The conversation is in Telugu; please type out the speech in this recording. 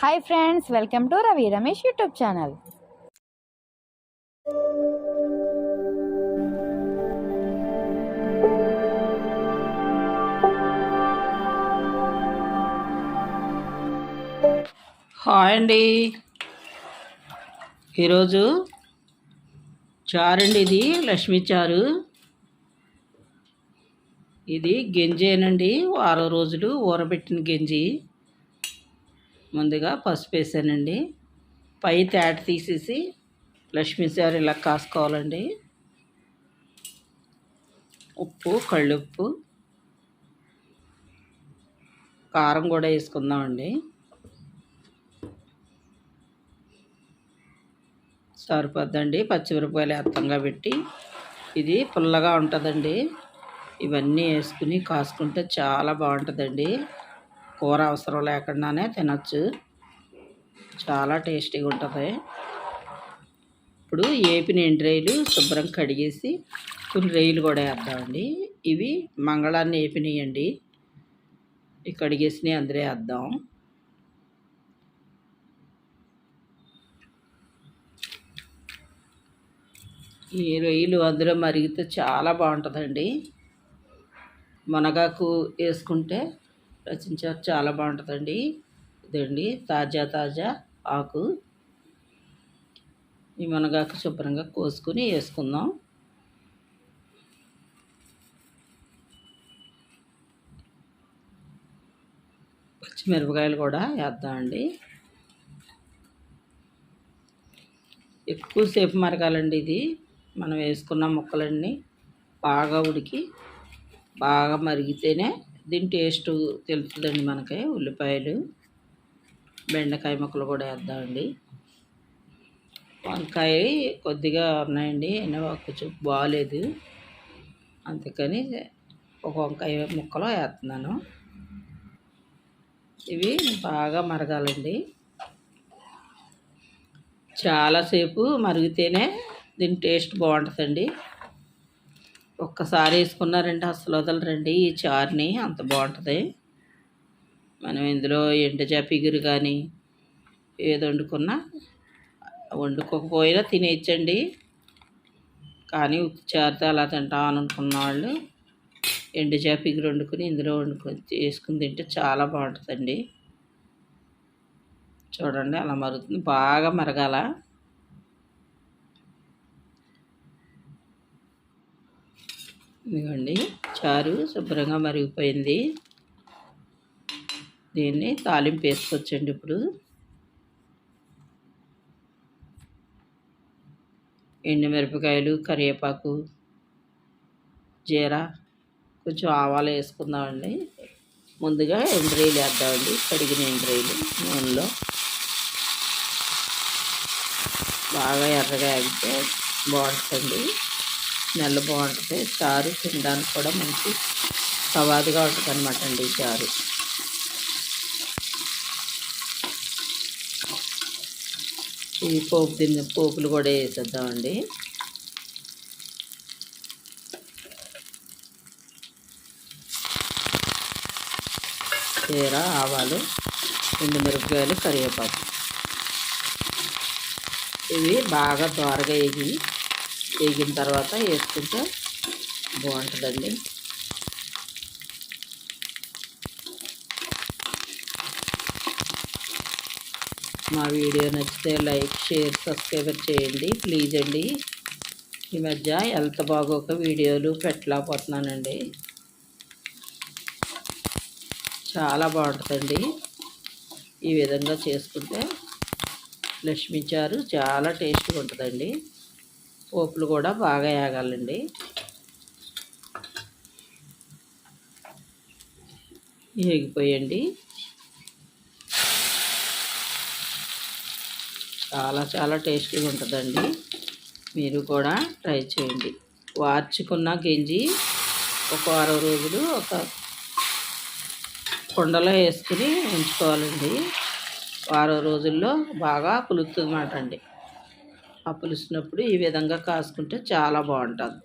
Hi friends welcome to Ravi Ramesh YouTube channel hi అండి. ఈరోజు చారండి ఇది లక్ష్మీ చారు. ఇది గంజేనండి వారం రోజులు ఊరబెట్టిన గంజి. ముందుగా పసుపు వేసానండి. పై తేట తీసేసి లక్ష్మీ సారి ఇలా కాసుకోవాలండి. ఉప్పు కళ్ళుప్పు కారం కూడా వేసుకుందామండి. సరిపోద్దండి. పచ్చిమిరపకాయలు ఎత్తంగా పెట్టి ఇది పుల్లగా ఉంటుందండి. ఇవన్నీ వేసుకుని కాసుకుంటే చాలా బాగుంటుందండి. కూర అవసరం లేకుండానే తినచ్చు. చాలా టేస్టీగా ఉంటుంది. ఇప్పుడు ఏపిన ఎండు రైలు శుభ్రం కడిగేసి కొన్ని రైలు కూడా వేద్దామండి. ఇవి మంగళాన్ని ఏపినాయండి. ఇవి కడిగేసినవి అందరే వేద్దాం. ఈ రొయ్యలు అందులో మరిగితే చాలా బాగుంటుందండి. మునగాకు వేసుకుంటే రచించారు. చాలా బాగుంటుందండి. ఇదండి. తాజా తాజా ఆకు. ఈ మునగాకు శుభ్రంగా కోసుకుని వేసుకుందాం. పచ్చిమిరపకాయలు కూడా వేద్దామండి. ఎక్కువసేపు మరగాలండి ఇది. మనం వేసుకున్న ముక్కలన్నీ బాగా ఉడికి బాగా మరిగితేనే దీని టేస్ట్ తెలుస్తుందండి మనకి. ఉల్లిపాయలు బెండకాయ ముక్కలు కూడా వేద్దామండి. వంకాయ కొద్దిగా ఉన్నాయండి. అయినా కొంచెం బాగాలేదు అందుకని ఒక వంకాయ ముక్కలు వేస్తున్నాను. ఇవి బాగా మరగాలండి. చాలాసేపు మరిగితేనే దీని టేస్ట్ బాగుంటుందండి. ఒక్కసారి వేసుకున్నారంటే అసలు వదలరండి. ఈ చారుని అంత బాగుంటుంది. మనం ఇందులో ఎండు పిగురు కానీ ఏది వండుకున్నా వండుకోకపోయినా తినేయచ్చండి. కానీ ఉత్తి చారుతో అలా తింటాం అనుకున్న వాళ్ళు ఎండు పిగురు వండుకుని ఇందులో వండుకొని వేసుకుని తింటే చాలా బాగుంటుందండి. చూడండి అలా మరుగుతుంది. బాగా మరగాల. ఇదిగోండి చారు శుభ్రంగా మరిగిపోయింది. దీన్ని తాలింపు వేసుకోవచ్చండి ఇప్పుడు. ఎండుమిరపకాయలు కరివేపాకు జీర కొంచెం ఆవాలు వేసుకుందామండి. ముందుగా ఎండ్రీలు వేద్దామండి కడిగిన ఎండ్రీలు నూనెలో. బాగా ఎర్రగా ఆగితే బాగుంటుంది స్మెల్ బాగుంటుంది. చారు తినడానికి కూడా మంచి సవాదుగా ఉంటుంది అనమాట అండి ఈ చారు. ఈ పోపు తిన్న పోపులు కూడా వేసేద్దామండి. చీర ఆవాలు ఎండుమిరపకాయలు కరివేపాకు. ఇవి బాగా దోరగా వేగి వేగిన తర్వాత వేసుకుంటే బాగుంటుందండి. మా వీడియో నచ్చితే లైక్ షేర్ సబ్స్క్రైబర్ చేయండి. ప్లీజ్ అండి. ఈ మధ్య హెల్త్ బాగోక వీడియోలు పెట్టలేకపోతున్నానండి. చాలా బాగుంటుందండి. ఈ విధంగా చేసుకుంటే లక్ష్మీచారు చాలా టేస్ట్గా ఉంటుందండి. పోపులు కూడా బాగా వేగాలండి వేగిపోయండి చాలా చాలా టేస్టీగా ఉంటుందండి. మీరు కూడా ట్రై చేయండి. వార్చుకున్న గింజి ఒక వారం రోజులు ఒక కుండలో వేసుకుని ఉంచుకోవాలండి. వారం రోజుల్లో బాగా పులుతుందన్నమాట అండి. ఆ పులిసినప్పుడు ఈ విధంగా కాసుకుంటే చాలా బాగుంటుంది.